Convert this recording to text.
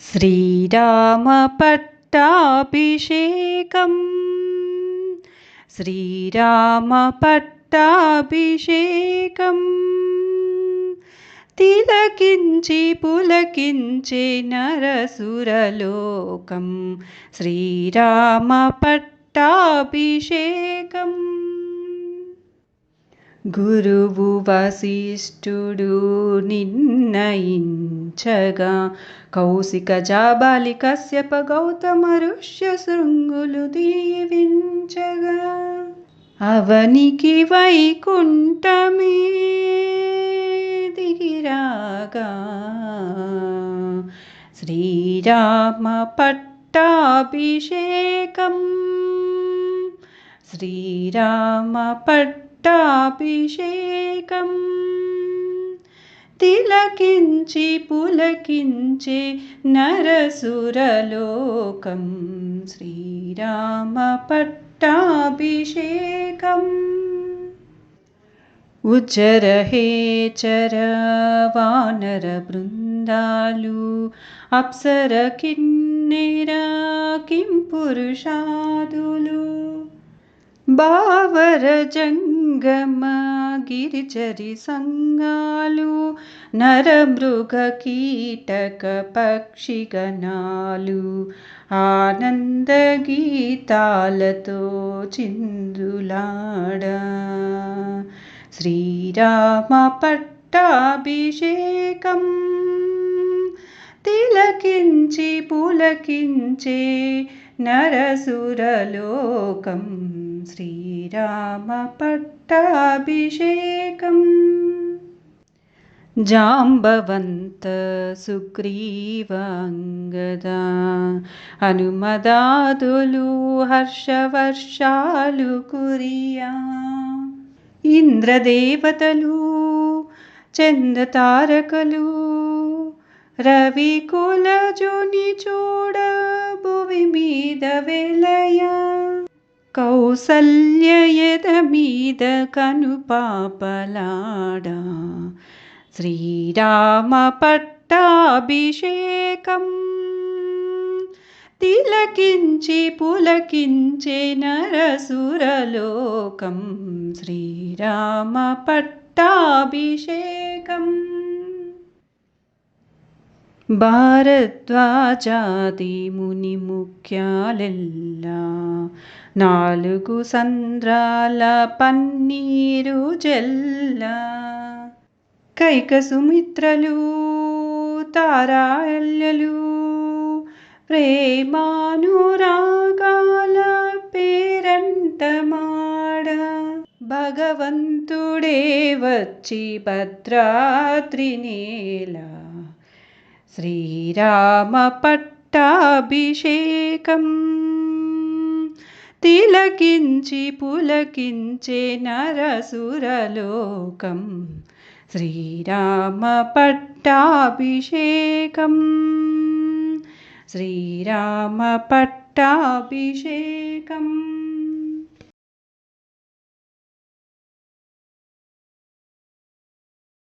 శ్రీరామపట్టాభిషేకం శ్రీరామపట్టాభిషేకం తిలకించి పులకించే నరసురలోకం శ్రీరామ పట్టాభిషేకం గురువు వశిష్ఠుడు నిర్ణయించగా కౌశిక జాబాలి కశ్యప గౌతమ ఋష్య శృంగులు దీవించగా. అవనికి వైకుంఠమే దిగిరాగా. శ్రీరామ పట్టాభిషేకం. శ్రీరామ పట్టాభిషేకం. తిలకించి పులకించే నరసురలోకం. శ్రీరామ పట్టాభిషేకం ఉజ్జర హే చర వానర బృందాలు అప్సర కిన్నెర కిం పురుషాదులు బావర జంగ జంగమ గిరిచరి సంగాలు నరమృగ కీటక పక్షిగణాలు ఆనంద గీతాలతో చిందులాడ. శ్రీరామ పట్టాభిషేకం తిలకించి పులకించే నరసురలోకం. శ్రీరామ పట్టాభిషేకం జాంబవంత సుగ్రీవాంగద హనుమదాదులు హర్షవర్షాలు కురియా ఇంద్రదేవతలు చంద్రతారకలు రవి కులజుని చూడ భువి మీద వెలయ కౌసల్యయద మీద కను పాపలాడ శ్రీరామ పట్టాభిషేకం తిలకించి పులకించే నరసురలోకం. శ్రీరామ పట్టాభిషేకం భారద్వాజాది ముని ముఖ్యాలెల్లా. నాలుగు సంద్రాల పన్నీరు జల్లా. కైక సుమిత్రలు తారాయల్యలు ప్రేమానురాగాల పేరంటమాడ భగవంతుడే వచ్చి భద్రాద్రి నేలా. శ్రీరామ పట్టాభిషేకం తిలకించి పులకించే నరసురలోకం. శ్రీరామ పట్టాభిషేకం శ్రీరామ పట్టాభిషేకం